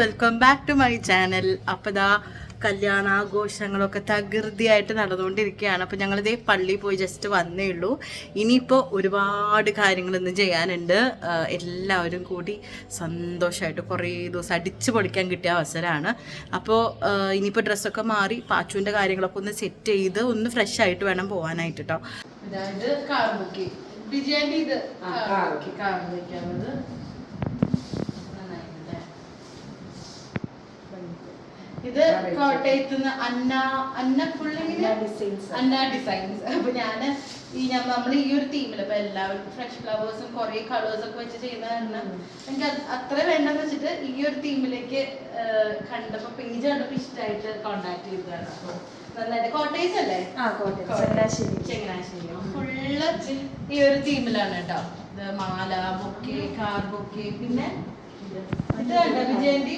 Welcome back to my channel അപ്പം ഇതാ കല്യാണാഘോഷങ്ങളൊക്കെ തകൃതിയായിട്ട് നടന്നുകൊണ്ടിരിക്കുകയാണ്. അപ്പോൾ ഞങ്ങളിതേ പള്ളിയിൽ പോയി ജസ്റ്റ് വന്നേ ഉള്ളൂ. ഇനിയിപ്പോൾ ഒരുപാട് കാര്യങ്ങൾ ഇന്ന് ചെയ്യാനുണ്ട്. എല്ലാവരും കൂടി സന്തോഷമായിട്ട് കുറേ ദിവസം അടിച്ചു പൊളിക്കാൻ കിട്ടിയ അവസരമാണ്. അപ്പോൾ ഇനിയിപ്പോൾ ഡ്രസ്സൊക്കെ മാറി പാച്ചുവിന്റെ കാര്യങ്ങളൊക്കെ ഒന്ന് സെറ്റ് ചെയ്ത് ഒന്ന് ഫ്രഷ് ആയിട്ട് വേണം പോകാനായിട്ട് കേട്ടോ അതായത് കാർ ബുക്ക് വിജയന്റെ ഇത് കാർ കാർ? ഇത് കോട്ടയത്ത് നിന്ന് അന്ന അന്ന ഫുള്ളിങ്ങനെ അന്ന ഡിസൈൻസ് അപ്പൊ ഞാൻ ഈ നമ്മൾ ഈ ഒരു തീമിൽ ഇപ്പൊ എല്ലാവർക്കും ഫ്രഷ് ഫ്ലവേഴ്സും കുറെ കളേഴ്സ് ഒക്കെ വെച്ച് ചെയ്യുന്നതാണ് കാരണം എനിക്ക് അത് അത്ര വേണ്ടെന്ന് വെച്ചിട്ട് ഈ ഒരു തീമിലേക്ക് കണ്ടപ്പോ പേജ് കണ്ടപ്പോ ഇഷ്ടമായിട്ട് കോണ്ടാക്ട് ചെയ്തതാണ്. അപ്പൊ നന്നായിട്ട് കോട്ടയത്ത് അല്ലേ? ചങ്ങനാശ്ശേരി. ഫുള്ള് ഈ ഒരു തീമിലാണ് കേട്ടോ. ഇത് മാല ബൊക്കെ കാർ ബൊക്കെ പിന്നെ ഇത് കണ്ടോ വിജയന്തി?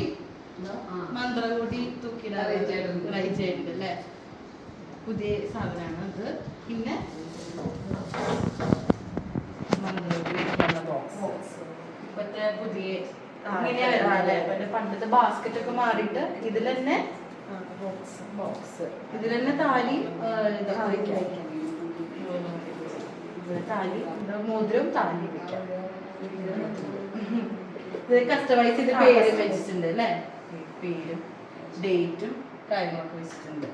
മന്ത്രകൂടി കൂടി റൈജയുണ്ട് അല്ലേ? പുതിയ സാധനമാണ് അത്. പിന്നെ ഇപ്പത്തെ പുതിയ പണ്ടത്തെ ബാസ്ക്കറ്റ് ഒക്കെ മാറിയിട്ട് ഇതിൽ തന്നെ ബോക്സ് ഇതിൽ തന്നെ താലി താലി മോതിരവും താലി വെക്കാം. ഇത് കസ്റ്റമൈസ് ചെയ്ത് പേര് വെച്ചിട്ടുണ്ട് അല്ലേ? പേരും ഡേറ്റും കാര്യങ്ങളൊക്കെ വെച്ചിട്ടുണ്ട്.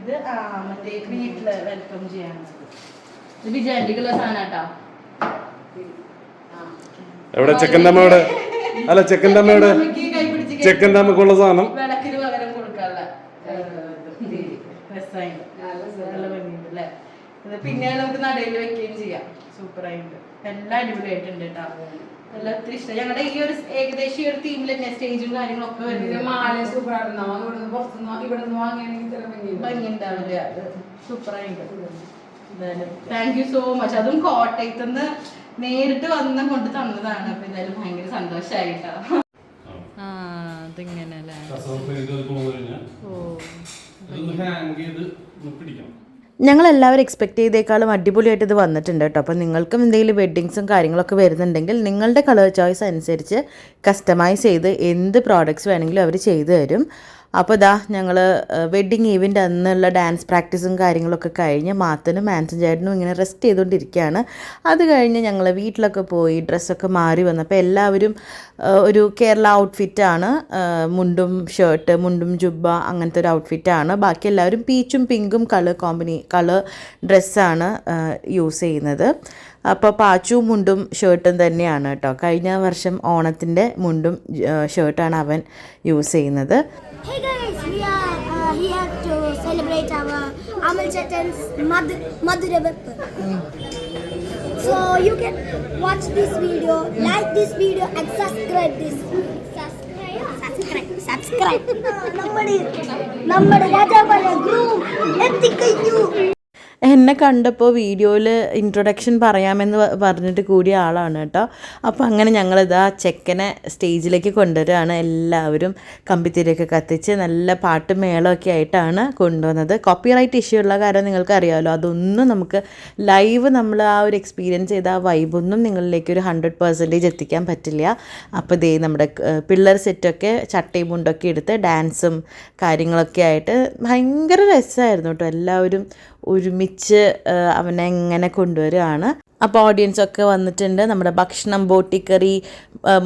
ഇത് ആ മറ്റേ വീട്ടിൽ വെൽക്കം ചെയ്യാനുള്ളത് ഇത് വിജയണ്ടിക്കുള്ള സാധനാട്ടാ. എവിടെ? ചെക്കൻ തമ്മയുടെ അല്ല ചെക്കൻ തമ്മയുടെ ചെക്കൻ അമ്മക്കുള്ള സാധനം. വിളക്കിന് പകരം കൊടുക്കാനുള്ള പിന്നെ നമുക്ക് നടയിൽ വെക്കുകയും ചെയ്യാം. സൂപ്പർ ആയിട്ട് എല്ലാം അടിപൊളിയായിട്ടുണ്ട് കേട്ടോ. എല്ലാം ഒത്തിരി ഇഷ്ടം. ഞങ്ങളുടെ ഈ ഒരു ഏകദേശം ഈ ഒരു തീമിൽ തന്നെ സ്റ്റേജും കാര്യങ്ങളൊക്കെ വരുന്നത് മാല പുറത്തുനിന്ന് ഇവിടെ നിന്ന് ഭംഗി ഉണ്ടാവില്ല അത് താങ്ക് യു സോ മച്ച് അതും കോട്ടയത്ത് നിന്ന് നേരിട്ട് വന്ന് കൊണ്ട് തന്നതാണ്. അപ്പൊ എന്തായാലും ഭയങ്കര സന്തോഷായിട്ടോ. ആ അതിങ്ങനെ ഓ ഹാങ് ചെയ്ത് പിടിക്കണം. ഞങ്ങളെല്ലാവരും എക്സ്പെക്ട് ചെയ്തേക്കാളും അടിപൊളിയായിട്ട് ഇത് വന്നിട്ടുണ്ട് കേട്ടോ. അപ്പോൾ നിങ്ങൾക്കും എന്തെങ്കിലും വെഡ്ഡിങ്സും കാര്യങ്ങളൊക്കെ വരുന്നുണ്ടെങ്കിൽ നിങ്ങളുടെ കളർ ചോയ്സ് അനുസരിച്ച് കസ്റ്റമൈസ് ചെയ്ത് എന്ത് പ്രോഡക്റ്റ്സ് വേണമെങ്കിലും അവർ ചെയ്തു തരും. അപ്പോൾ ഇതാ ഞങ്ങൾ വെഡ്ഡിങ് ഈവന്റ് അന്നുള്ള ഡാൻസ് പ്രാക്ടീസും കാര്യങ്ങളൊക്കെ കഴിഞ്ഞ് മാത്തനും മാൻസും ചേട്ടനും ഇങ്ങനെ റെസ്റ്റ് ചെയ്തുകൊണ്ടിരിക്കുകയാണ് അത് കഴിഞ്ഞ് ഞങ്ങൾ വീട്ടിലൊക്കെ പോയി ഡ്രസ്സൊക്കെ മാറി വന്നപ്പോൾ എല്ലാവരും ഒരു കേരള ഔട്ട്ഫിറ്റാണ് മുണ്ടും ഷർട്ട് മുണ്ടും ജുബ്ബ അങ്ങനത്തെ ഒരു ഔട്ട്ഫിറ്റാണ് ബാക്കി എല്ലാവരും പീച്ചും പിങ്കും കളർ കോമ്പിനി കളർ ഡ്രസ്സാണ് യൂസ് ചെയ്യുന്നത്. അപ്പോൾ പാച്ചും മുണ്ടും ഷർട്ടും തന്നെയാണ് കേട്ടോ. കഴിഞ്ഞ വർഷം ഓണത്തിന്റെ മുണ്ടും ഷർട്ടാണ് അവൻ യൂസ് ചെയ്യുന്നത്. Hey guys, we are uh, here to celebrate our Amal Chatan's Madh Madhura Veppu. So you can watch this video, like this video and subscribe this. Subscribe, subscribe, subscribe. നമ്മുടെ നമ്മുടെ രാജാവായ ഗ്രൂം എത്തിക്കഴിഞ്ഞു എന്നെ കണ്ടപ്പോൾ വീഡിയോയിൽ introduction പറയാമെന്ന് പറഞ്ഞിട്ട് കൂടിയ ആളാണ് കേട്ടോ. അപ്പോൾ അങ്ങനെ ഞങ്ങളിത് ആ ചെക്കനെ സ്റ്റേജിലേക്ക് കൊണ്ടുവരികയാണ്. എല്ലാവരും കമ്പിത്തിരിയൊക്കെ കത്തിച്ച് നല്ല പാട്ട് മേളമൊക്കെ ആയിട്ടാണ് കൊണ്ടുവന്നത്. കോപ്പിറൈറ്റ് ഇഷ്യൂ ഉള്ള കാര്യം നിങ്ങൾക്ക് അറിയാമല്ലോ അതൊന്നും നമുക്ക് ലൈവ് നമ്മൾ ആ ഒരു എക്സ്പീരിയൻസ് ചെയ്ത ആ വൈബൊന്നും നിങ്ങളിലേക്ക് ഒരു ഹൺഡ്രഡ് പെർസെന്റേജ് എത്തിക്കാൻ പറ്റില്ല. അപ്പോൾ ദേ നമ്മുടെ പിള്ളർ സെറ്റൊക്കെ ചട്ടയും മുണ്ടൊക്കെ എടുത്ത് ഡാൻസും കാര്യങ്ങളൊക്കെ ആയിട്ട് ഭയങ്കര രസമായിരുന്നു കേട്ടോ. എല്ലാവരും ഒരുമിച്ച് അവനെ എങ്ങനെ കൊണ്ടുവരികയാണ് അപ്പോൾ ഓഡിയൻസ് ഒക്കെ വന്നിട്ടുണ്ട്. നമ്മുടെ ഭക്ഷണം ബോട്ടിക്കറി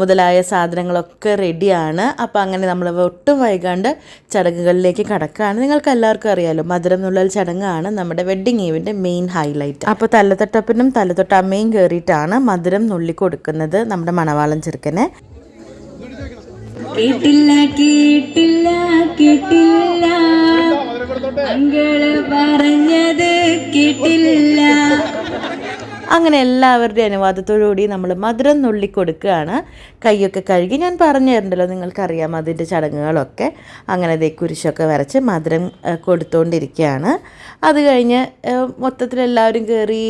മുതലായ സാധനങ്ങളൊക്കെ റെഡിയാണ് അപ്പോൾ അങ്ങനെ നമ്മൾ ഒട്ടും വൈകാണ്ട് ചടങ്ങുകളിലേക്ക് കടക്കുകയാണ് നിങ്ങൾക്ക് എല്ലാവർക്കും അറിയാലോ മധുരം നുള്ളൽ ചടങ്ങാണ് നമ്മുടെ വെഡ്ഡിങ് ഈവന്റെ മെയിൻ ഹൈലൈറ്റ് അപ്പോൾ തലതൊട്ടപ്പനും തലതൊട്ടമ്മയും കയറിയിട്ടാണ് മധുരം നുള്ളി കൊടുക്കുന്നത് നമ്മുടെ മണവാളം ചെറുക്കനെ. കേട്ടില്ല കേട്ടില്ല കേട്ടില്ല. മംഗള പറഞ്ഞത് കേട്ടില്ല. അങ്ങനെ എല്ലാവരുടെയും അനുവാദത്തോടുകൂടി നമ്മൾ മധുരം നുള്ളി കൊടുക്കുകയാണ് കൈയൊക്കെ കഴുകി ഞാൻ പറഞ്ഞു തരണ്ടല്ലോ നിങ്ങൾക്കറിയാം അതിന്റെ ചടങ്ങുകളൊക്കെ. അങ്ങനെ ദേ കുരിശൊക്കെ വരച്ച് മധുരം കൊടുത്തുകൊണ്ടിരിക്കുകയാണ് അത് കഴിഞ്ഞ് മൊത്തത്തിൽ എല്ലാവരും കയറി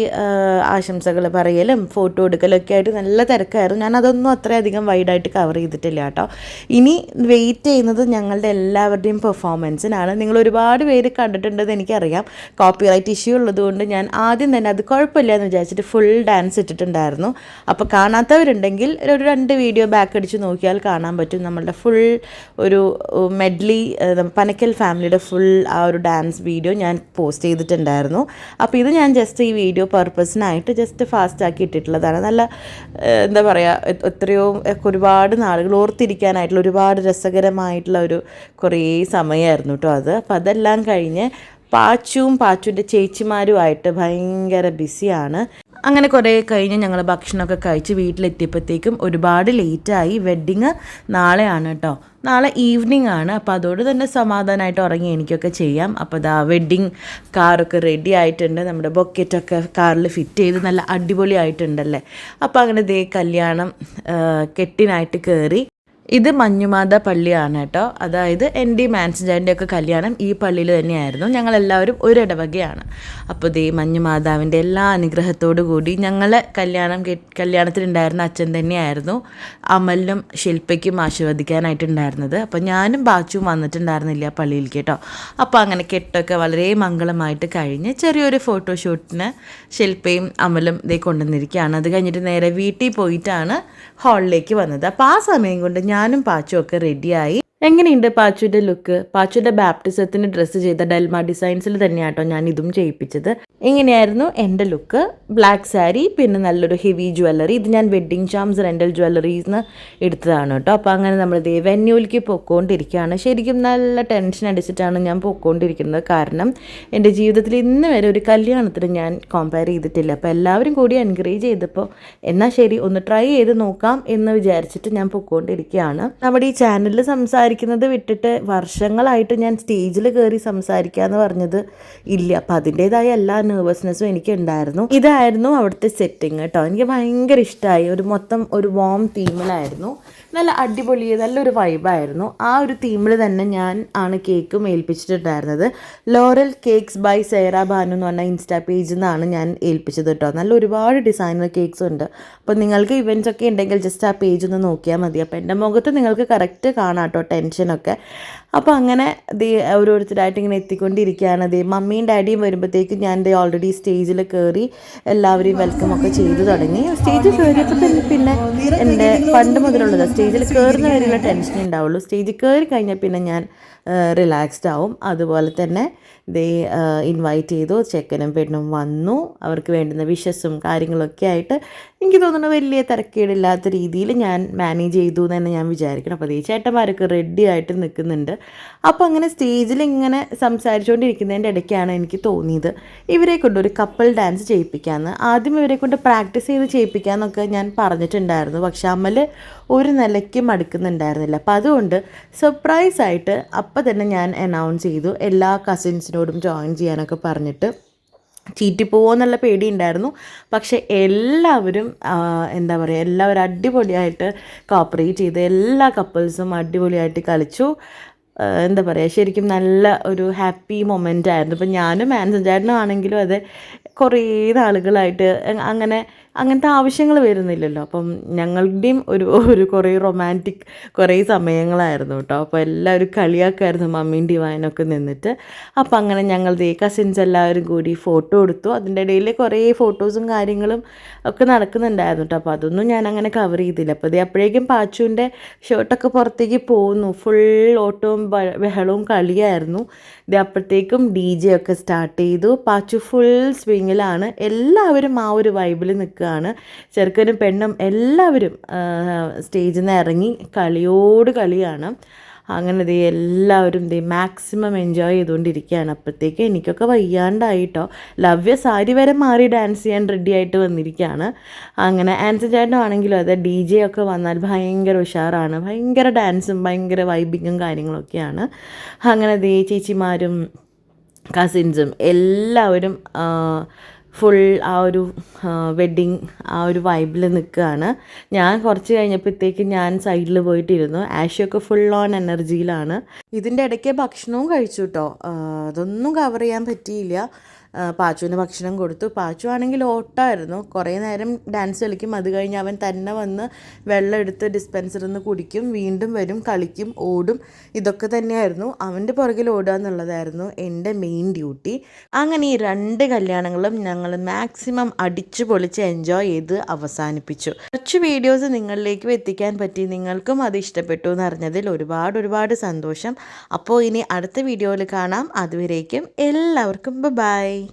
ആശംസകൾ പറയലും ഫോട്ടോ എടുക്കലൊക്കെ ആയിട്ട് നല്ല തിരക്കായിരുന്നു. ഞാൻ അതൊന്നും അത്രയധികം വൈഡായിട്ട് കവർ ചെയ്തിട്ടില്ല കേട്ടോ. ഇനി വെയിറ്റ് ചെയ്യുന്നത് ഞങ്ങളുടെ എല്ലാവരുടെയും പെർഫോമൻസിനാണ്. നിങ്ങൾ ഒരുപാട് പേര് കണ്ടിട്ടുണ്ടെന്ന് എനിക്കറിയാം. കോപ്പിറൈറ്റ് ഇഷ്യൂ ഉള്ളതുകൊണ്ട് ഞാൻ ആദ്യം തന്നെ അത് കുഴപ്പമില്ല എന്ന് വിചാരിച്ചിട്ട് ഫുൾ ഡാൻസ് ഇട്ടിട്ടുണ്ടായിരുന്നു. അപ്പോൾ കാണാത്തവരുണ്ടെങ്കിൽ ഒരു രണ്ട് വീഡിയോ ബാക്ക് അടിച്ച് നോക്കിയാൽ കാണാൻ പറ്റും. നമ്മളുടെ ഫുൾ ഒരു മെഡ്ലി പനക്കൽ ഫാമിലിയുടെ ഫുൾ ആ ഒരു ഡാൻസ് വീഡിയോ ഞാൻ പോസ്റ്റ് ചെയ്തിട്ടുണ്ടായിരുന്നു. അപ്പോൾ ഇത് ഞാൻ ജസ്റ്റ് ഈ വീഡിയോ പർപ്പസിനായിട്ട് ജസ്റ്റ് ഫാസ്റ്റ് ആക്കി ഇട്ടിട്ടുള്ളതാണ്. നല്ല എന്താ പറയുക എത്രയോ ഒരുപാട് നാളുകൾ ഓർത്തിരിക്കാനായിട്ടുള്ള ഒരുപാട് രസകരമായിട്ടുള്ള ഒരു കുറേ സമയമായിരുന്നു കേട്ടോ അത്. അപ്പോൾ അതെല്ലാം കഴിഞ്ഞ് പാച്ചുവും പാച്ചുവിന്റെ ചേച്ചിമാരുമായിട്ട് ഭയങ്കര ബിസിയാണ് അങ്ങനെ കുറേ കഴിഞ്ഞ് ഞങ്ങൾ ഭക്ഷണമൊക്കെ കഴിച്ച് വീട്ടിലെത്തിയപ്പോഴത്തേക്കും ഒരുപാട് ലേറ്റായി. വെഡ്ഡിങ് നാളെയാണ് കേട്ടോ നാളെ ഈവനിങ് ആണ്. അപ്പോൾ അതോട് തന്നെ സമാധാനമായിട്ട് ഉറങ്ങി എനിക്കൊക്കെ ചെയ്യാം. അപ്പോൾ ദാ വെഡ്ഡിങ് കാറൊക്കെ റെഡി ആയിട്ടുണ്ട്. നമ്മുടെ ബൊക്കറ്റൊക്കെ കാറിൽ ഫിറ്റ് ചെയ്ത് നല്ല അടിപൊളിയായിട്ടുണ്ടല്ലേ അപ്പോൾ അങ്ങനെ ദേ കല്യാണം കെട്ടിനായിട്ട് കയറി ഇത് മഞ്ഞുമാത പള്ളിയാണ് കേട്ടോ. അതായത് എന്റെ മാൻസിന്റെ ഒക്കെ കല്യാണം ഈ പള്ളിയിൽ തന്നെയായിരുന്നു. ഞങ്ങളെല്ലാവരും ഒരിടവകയാണ്. അപ്പോൾ ദേ മഞ്ഞുമാതാവിന്റെ എല്ലാ അനുഗ്രഹത്തോടു കൂടി ഞങ്ങളെ കല്യാണം കല്യാണത്തിലുണ്ടായിരുന്ന അച്ഛൻ തന്നെയായിരുന്നു അമലിനും ശില്പയ്ക്കും ആശീർവദിക്കാനായിട്ടുണ്ടായിരുന്നത്. അപ്പോൾ ഞാനും ബാച്ചും വന്നിട്ടുണ്ടായിരുന്നില്ല പള്ളിയിൽ കേട്ടോ. അപ്പോൾ അങ്ങനെ കെട്ടൊക്കെ വളരെ മംഗളമായിട്ട് കഴിഞ്ഞ് ചെറിയൊരു ഫോട്ടോഷൂട്ടിന് ശില്പയും അമലും ഇതേ കൊണ്ടുവന്നിരിക്കുകയാണ്. അത് കഴിഞ്ഞിട്ട് നേരെ വീട്ടിൽ പോയിട്ടാണ് ഹാളിലേക്ക് വന്നത്. അപ്പോൾ ആ സമയം കൊണ്ട് ഞാനും പാച്ചുമൊക്കെ റെഡിയായി എങ്ങനെയുണ്ട് പാച്ചുവിന്റെ ലുക്ക്? പാച്ചുവിന്റെ ബാപ്റ്റിസത്തിന് ഡ്രസ്സ് ചെയ്ത ഡെൽമ ഡിസൈൻസിൽ തന്നെയാട്ടോ ഞാൻ ഇതും ചെയ്യിപ്പിച്ചത്. ഇങ്ങനെയായിരുന്നു എന്റെ ലുക്ക്? ബ്ലാക്ക് സാരി പിന്നെ നല്ലൊരു ഹെവി ജ്വല്ലറി ഇത് ഞാൻ വെഡ്ഡിങ് ചാംസ് റെന്റൽ നിന്ന് എടുത്തതാണ് കേട്ടോ. അപ്പോൾ അങ്ങനെ നമ്മൾ ദേ വെന്യൂലിക്ക് പൊക്കോണ്ടിരിക്കുകയാണ്. ശരിക്കും നല്ല ടെൻഷൻ അടിച്ചിട്ടാണ് ഞാൻ പൊക്കോണ്ടിരിക്കുന്നത്. കാരണം എന്റെ ജീവിതത്തിൽ ഇന്ന് വരെ ഒരു കല്യാണത്തിന് ഞാൻ കമ്പയർ ചെയ്തിട്ടില്ല. അപ്പോൾ എല്ലാവരും കൂടി എൻകറേജ് ചെയ്തപ്പോൾ എന്നാൽ ശരി ഒന്ന് ട്രൈ ചെയ്ത് നോക്കാം എന്ന് വിചാരിച്ചിട്ട് ഞാൻ പൊക്കോണ്ടിരിക്കുകയാണ്. നമ്മുടെ ഈ ചാനലിൽ സംസാരിക്കുന്നത് വിട്ടിട്ട് വർഷങ്ങളായിട്ട് ഞാൻ സ്റ്റേജിൽ കയറി സംസാരിക്കുക എന്ന് പറഞ്ഞത് ഇല്ല. അപ്പം അതിന്റെതായ എല്ലാ നെർവസ്നെസ്സും എനിക്ക് ഉണ്ടായിരുന്നു ഇതായിരുന്നു അവിടുത്തെ സെറ്റിങ് കേട്ടോ എനിക്ക് ഭയങ്കര ഇഷ്ടമായി ഒരു മൊത്തം ഒരു വോം തീമിലായിരുന്നു നല്ല അടിപൊളി നല്ലൊരു വൈബായിരുന്നു ആ ഒരു തീമിൽ തന്നെ ഞാൻ ആണ് കേക്കും ഏൽപ്പിച്ചിട്ടുണ്ടായിരുന്നത്. Laurel cakes by Sera Banu എന്ന് പറഞ്ഞ ഇൻസ്റ്റാ പേജിൽ നിന്നാണ് ഞാൻ ഏൽപ്പിച്ചത് കേട്ടോ നല്ല ഒരുപാട് ഡിസൈനർ കേക്ക്സ് ഉണ്ട്. അപ്പോൾ നിങ്ങൾക്ക് ഇവന്റ്സ് ഒക്കെ ഉണ്ടെങ്കിൽ ജസ്റ്റ് ആ പേജ് ഒന്ന് നോക്കിയാൽ മതി. അപ്പോൾ എന്റെ മുഖത്ത് നിങ്ങൾക്ക് കറക്റ്റ് കാണാം കേട്ടോ ടെൻഷനൊക്കെ. അപ്പോൾ അങ്ങനെ ദേ ഓരോരുത്തരായിട്ട് ഇങ്ങനെ എത്തിക്കൊണ്ടിരിക്കുകയാണ്. ദേ മമ്മിയും ഡാഡിയും വരുമ്പോഴത്തേക്കും ഞാൻ ദേ ഓൾറെഡി സ്റ്റേജിൽ കയറി എല്ലാവരെയും വെൽക്കം ഒക്കെ ചെയ്തു തുടങ്ങി. സ്റ്റേജിൽ കയറിയപ്പോൾ തന്നെ പിന്നെ എന്റെ പണ്ട് മുതലുള്ളത്. സ്റ്റേജിൽ കയറുന്ന വരെയുള്ള ഉണ്ടാവുള്ളൂ സ്റ്റേജിൽ കയറി കഴിഞ്ഞാൽ പിന്നെ ഞാൻ റിലാക്സ്ഡ് ആവും. അതുപോലെ തന്നെ ദേ ഇൻവൈറ്റ് ചെയ്തു ചെക്കനും പെണ്ണും വന്നു. അവർക്ക് വേണ്ടുന്ന വിഷസും കാര്യങ്ങളൊക്കെ ആയിട്ട് എനിക്ക് തോന്നുന്നു വലിയ തിരക്കേടില്ലാത്ത രീതിയിൽ ഞാൻ മാനേജ് ചെയ്തു എന്ന് തന്നെ ഞാൻ വിചാരിക്കണം അപ്പോൾ ഈ ചേട്ടന്മാരൊക്കെ റെഡി ആയിട്ട് നിൽക്കുന്നുണ്ട്. അപ്പോൾ അങ്ങനെ സ്റ്റേജിൽ ഇങ്ങനെ സംസാരിച്ചുകൊണ്ടിരിക്കുന്നതിന്റെ ഇടയ്ക്കാണ് എനിക്ക് തോന്നിയത് ഇവരെ കൊണ്ട് ഒരു കപ്പിൾ ഡാൻസ് ചെയ്യിപ്പിക്കാമെന്ന് ആദ്യം ഇവരെ കൊണ്ട് പ്രാക്ടീസ് ചെയ്ത് ചെയ്യിപ്പിക്കാമെന്നൊക്കെ ഞാൻ പറഞ്ഞിട്ടുണ്ടായിരുന്നു. പക്ഷെ അമൽ ഒരു നിലയ്ക്ക് മടുക്കുന്നുണ്ടായിരുന്നില്ല. അപ്പോൾ അതുകൊണ്ട് സർപ്രൈസ് ആയിട്ട് അപ്പം തന്നെ ഞാൻ അനൗൺസ് ചെയ്തു. എല്ലാ കസിൻസിനോടും ജോയിൻ ചെയ്യാനൊക്കെ പറഞ്ഞിട്ട് ചീറ്റിപ്പോവോ എന്നുള്ള പേടി ഉണ്ടായിരുന്നു പക്ഷെ എല്ലാവരും എന്താ പറയുക എല്ലാവരും അടിപൊളിയായിട്ട് കോപ്പറേറ്റ് ചെയ്ത് എല്ലാ കപ്പിൾസും അടിപൊളിയായിട്ട് കളിച്ചു. എന്താ പറയുക ശരിക്കും നല്ല ഒരു ഹാപ്പി മൊമെന്റ് ആയിരുന്നു. ഇപ്പം ഞാനും മാനസഞ്ചാരനും ആണെങ്കിലും അതെ കുറേ നാളുകളായിട്ട് അങ്ങനെ അങ്ങനത്തെ ആവശ്യങ്ങൾ വരുന്നില്ലല്ലോ. അപ്പം ഞങ്ങളുടെയും ഒരു ഒരു കുറേ റൊമാന്റിക് കുറേ സമയങ്ങളായിരുന്നു കേട്ടോ. അപ്പോൾ എല്ലാവരും കളിയാക്കായിരുന്നു മമ്മീൻ ഡിവൈനൊക്കെ നിന്നിട്ട്. അപ്പം അങ്ങനെ ഞങ്ങൾ ദേ കസിൻസ് എല്ലാവരും കൂടി ഫോട്ടോ എടുത്തു. അതിന്റെ ഇടയിൽ കുറേ ഫോട്ടോസും കാര്യങ്ങളും ഒക്കെ നടക്കുന്നുണ്ടായിരുന്നു കേട്ടോ. അപ്പോൾ അതൊന്നും ഞാൻ അങ്ങനെ കവർ ചെയ്തില്ല. അപ്പോൾ ദേ അപ്പോഴേക്കും പാച്ചുവിന്റെ ഷർട്ടൊക്കെ പുറത്തേക്ക് പോകുന്നു ഫുൾ ഓട്ടവും ബഹളവും കളിയായിരുന്നു. ഇത് അപ്പോഴത്തേക്കും ഡി ജെ ഒക്കെ സ്റ്റാർട്ട് ചെയ്തു. പാച്ചു ഫുൾ സ്വിങ്ങിലാണ് എല്ലാവരും ആ ഒരു വൈബിൽ നിൽക്കുകയാണ്. ചെറുക്കനും പെണ്ണും എല്ലാവരും സ്റ്റേജിൽ നിന്ന് ഇറങ്ങി കളിയോട് കളിയാണ്. അങ്ങനെ ദേ എല്ലാവരും ദേ മാക്സിമം എൻജോയ് ചെയ്തുകൊണ്ടിരിക്കുകയാണ്. അപ്പോഴത്തേക്ക് എനിക്കൊക്കെ വയ്യാണ്ടായിട്ടോ. ലവ്യ സാരി വരെ മാറി ഡാൻസ് ചെയ്യാൻ റെഡി ആയിട്ട് വന്നിരിക്കുകയാണ്. അങ്ങനെ ആൻസർ ചേട്ടൻ ആണെങ്കിലും അതെ ഡി ജെ ഒക്കെ വന്നാൽ ഭയങ്കര ഉഷാറാണ്. ഭയങ്കര ഡാൻസും ഭയങ്കര വൈബിങ്ങും കാര്യങ്ങളൊക്കെയാണ്. അങ്ങനെ ദേ ചേച്ചിമാരും കസിൻസും എല്ലാവരും ഫുൾ ആ ഒരു വെഡ്ഡിങ് ആ ഒരു വൈബിൽ നിൽക്കുകയാണ് ഞാൻ കുറച്ച് കഴിഞ്ഞപ്പോഴത്തേക്ക് ഞാൻ സൈഡിൽ പോയിട്ടിരുന്നു. ആഷയൊക്കെ ഫുൾ ഓൺ എനർജിയിലാണ് ഇതിന്റെ ഇടയ്ക്ക് ഭക്ഷണവും കഴിച്ചു കേട്ടോ അതൊന്നും കവർ ചെയ്യാൻ പറ്റിയില്ല. പാച്ചുവിന് ഭക്ഷണം കൊടുത്തു. പാച്ചു ആണെങ്കിൽ ഓട്ടമായിരുന്നു കുറേ നേരം ഡാൻസ് കളിക്കും. അത് കഴിഞ്ഞ് അവൻ തന്നെ വന്ന് വെള്ളം എടുത്ത് ഡിസ്പെൻസറിൽ നിന്ന് കുടിക്കും. വീണ്ടും വരും കളിക്കും ഓടും. ഇതൊക്കെ തന്നെയായിരുന്നു. അവന്റെ പുറകിൽ ഓടുക എന്നുള്ളതായിരുന്നു എന്റെ മെയിൻ ഡ്യൂട്ടി അങ്ങനെ ഈ രണ്ട് കല്യാണങ്ങളും ഞങ്ങൾ മാക്സിമം അടിച്ചു പൊളിച്ച് എൻജോയ് ചെയ്ത് അവസാനിപ്പിച്ചു. കുറച്ച് വീഡിയോസ് നിങ്ങളിലേക്കും എത്തിക്കാൻ പറ്റി. നിങ്ങൾക്കും അത് ഇഷ്ടപ്പെട്ടു എന്ന് അറിഞ്ഞതിൽ ഒരുപാട് ഒരുപാട് സന്തോഷം. അപ്പോൾ ഇനി അടുത്ത വീഡിയോയിൽ കാണാം. അതുവരേക്കും എല്ലാവർക്കും ബൈ